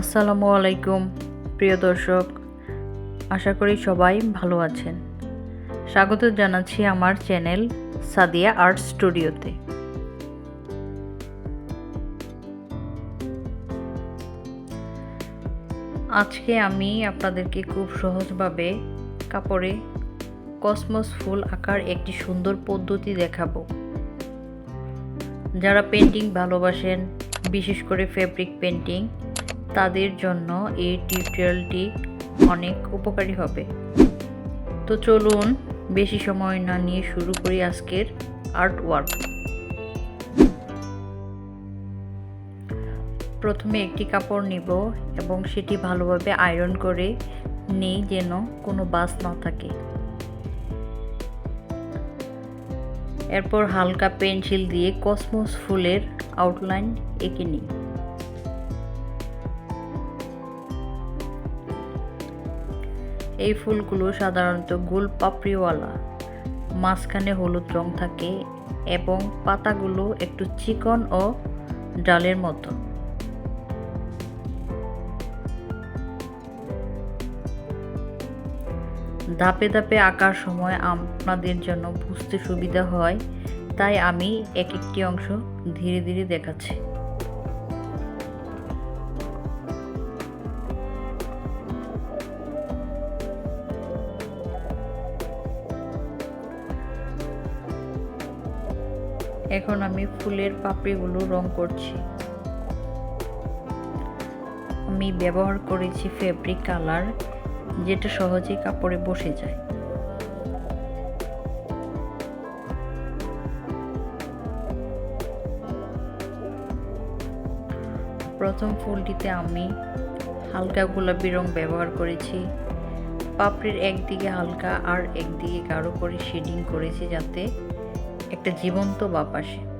আসসালামু আলাইকুম, প্রিয় দর্শক। আশা করি সবাই ভালো আছেন। স্বাগত জানাচ্ছি আমার চ্যানেল সাদিয়া আর্ট স্টুডিওতে। আজকে আমি আপনাদেরকে খুব সহজভাবে কাপড়ে কসমস ফুল আঁকার একটি সুন্দর পদ্ধতি দেখাবো। যারা পেন্টিং ভালোবাসেন, বিশেষ করে ফেব্রিক পেন্টিং, তাদের জন্য এই টিউটোরিয়ালটি অনেক উপকারী হবে। তো চলুন বেশি সময় না নিয়ে শুরু করি আজকের আর্ট ওয়ার্ক প্রথমে একটি কাপড় নিব এবং সেটি ভালোভাবে আয়রন করে নেই যেন কোনো বাস না থাকে। এরপর হালকা পেন্সিল দিয়ে কসমোস ফুলের আউটলাইন এঁকে নিই। এই ফুলগুলো সাধারণত গোল পাপড়িওয়ালা, মাঝখানে হলুদ রং থাকে এবং পাতাগুলো একটু চিকন ও ডালের মতো। ধাপে ধাপে আঁকার সময় আপনাদের জন্য বুঝতে সুবিধা হয়, তাই আমি এক একটি অংশ ধীরে ধীরে দেখাচ্ছি। এখন আমি ফুলের পাপড়িগুলো রং করছি। আমি ব্যবহার করেছি ফেব্রিক কালার যেটা সহজেই কাপড়ে বসে যায়। প্রথম ফুলটিতে আমি হালকা গোলাপি রং ব্যবহার করেছি। পাপড়ির একদিকে হালকা আর একদিকে গাঢ় করে শেডিং করেছি যাতে একটা জীবন্ত বাপ আসে।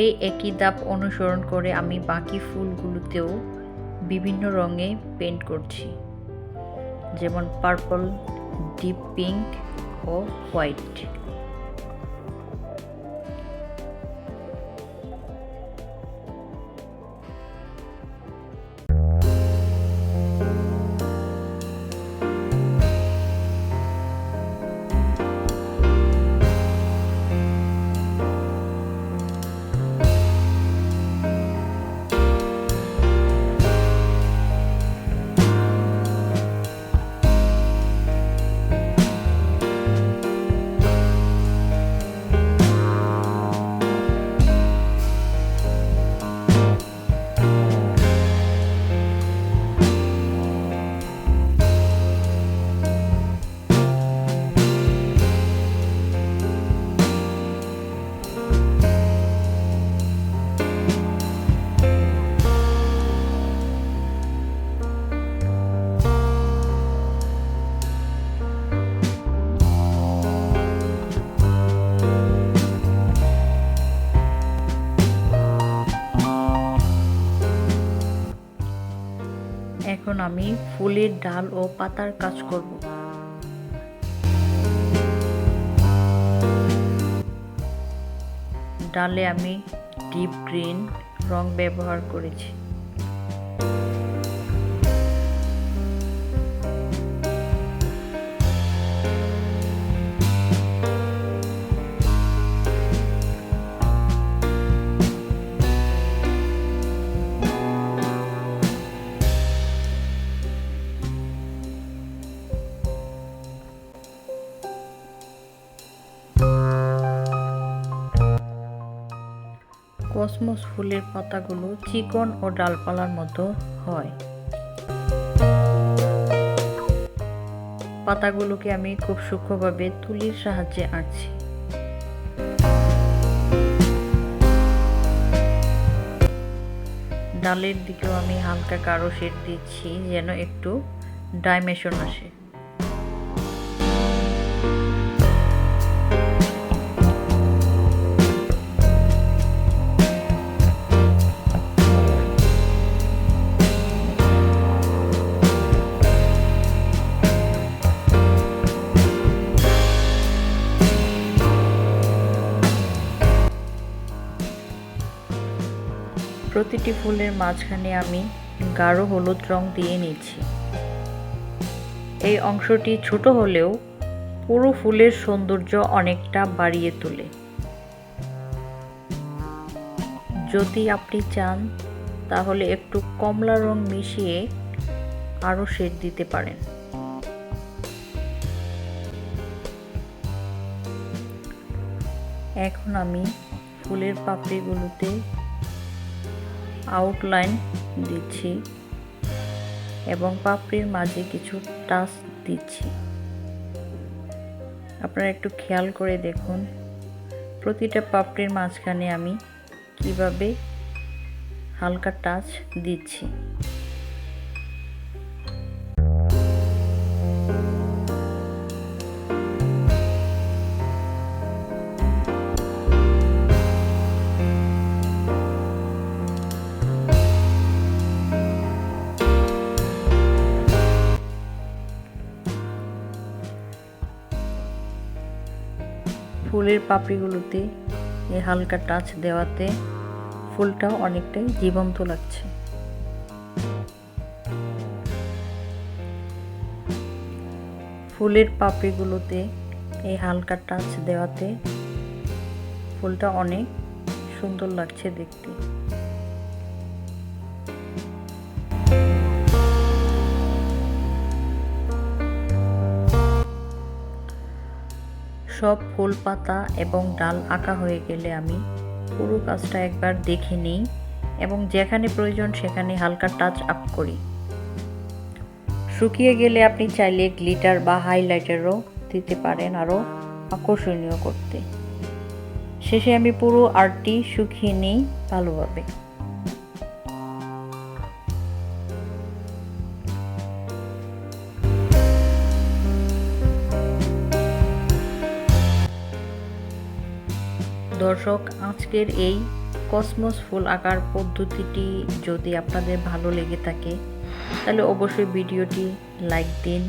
এই একই দাপ অনুসরণ করে আমি বাকি ফুলগুলোতেও বিভিন্ন রঙে পেন্ট করছি। যেমন পার্পল ডিপ পিঙ্ক ও হোয়াইট আমি ফুলের ডাল ও পাতার কাজ করব। ডালে আমি ডিপ গ্রিন রং ব্যবহার করেছি। কসমস ফুলের পাতাগুলো চিকন ও ডালপালার মতো হয়। পাতাগুলোকে আমি খুব সূক্ষ্মভাবে তুলির সাহায্যে আঁকছি ডালের দিকেও আমি হালকা কারও শেড দিচ্ছি যেন একটু ডাইমেশন আসে। প্রতিটি ফুলের মাঝখানে আমি গাঢ় হলুদ রং দিয়ে নিচ্ছি। এই অংশটি ছোট হলেও পুরো ফুলের সৌন্দর্য অনেকটা বাড়িয়ে তোলে। যদি আপনি চান, তাহলে একটু কমলা রং মিশিয়ে আরও শেড দিতে পারেন। এখন আমি ফুলের পাপড়িগুলোতে আউটলাইন দিচ্ছি এবং পাপড়ির মাঝে কিছু টাচ দিচ্ছি। আপনারা একটু খেয়াল করে দেখুন, প্রতিটা পাপড়ির মাঝখানে আমি কীভাবে হালকা টাচ দিচ্ছি। ফুলের পাপড়িগুলোতে এই হালকা টাচ দেওয়াতে ফুলটাও অনেকটাই জীবন্ত লাগছে। ফুলের পাপড়িগুলোতে এই হালকা টাচ দেওয়াতে ফুলটা অনেক সুন্দর লাগছে দেখতে। সব ফুল পাতা এবং ডাল আঁকা হয়ে গেলে আমি পুরো কাজটা একবার দেখে নিই এবং যেখানে প্রয়োজন সেখানে হালকা টাচ আপ করি। শুকিয়ে গেলে আপনি চাইলে গ্লিটার বা হাইলাইটারও দিতে পারেন আরও আকর্ষণীয় করতে। শেষে আমি পুরো আর্টটি শুকিয়ে নিই ভালোভাবে। দর্শক, আজকের এই কসমস ফুল আঁকার পদ্ধতিটি যদি আপনাদের ভালো লেগে থাকে, তাহলে অবশ্যই ভিডিওটি লাইক দিন,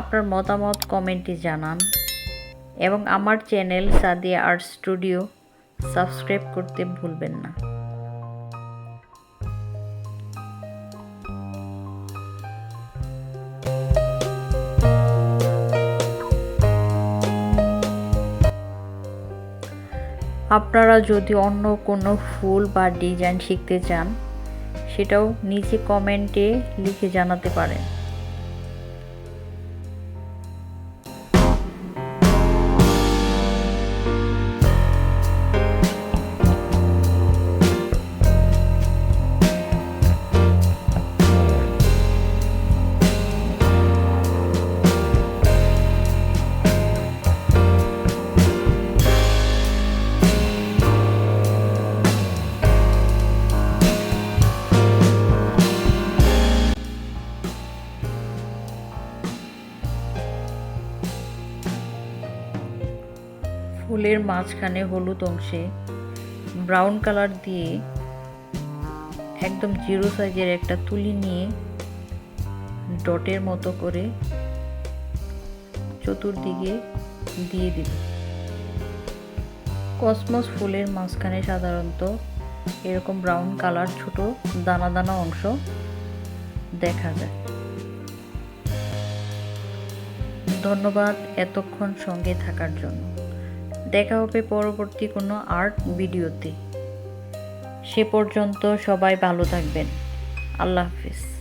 আপনার মতামত কমেন্টে জানান এবং আমার channel Sadia art studio subscribe করতে ভুলবেন না। আপনারা যদি অন্য কোনো ফুল বা ডিজাইন শিখতে চান, সেটাও নিচে কমেন্টে লিখে জানাতে পারেন। ফুলের মাঝখানে হলুদ অংশে ব্রাউন কালার দিয়ে একদম জিরো সাইজের একটা তুলি নিয়ে ডটের মতো করে চতুর্দিকে দিয়ে দিব। কসমস ফুলের মাঝখানে সাধারণত এরকম ব্রাউন কালার ছোট দানা দানা অংশ দেখা যায়। ধন্যবাদ এতক্ষণ সঙ্গে থাকার জন্য। দেখা হবে পরবর্তী কোনো আর্ট ভিডিওতে সে পর্যন্ত সবাই ভালো থাকবেন। আল্লাহ হাফিজ।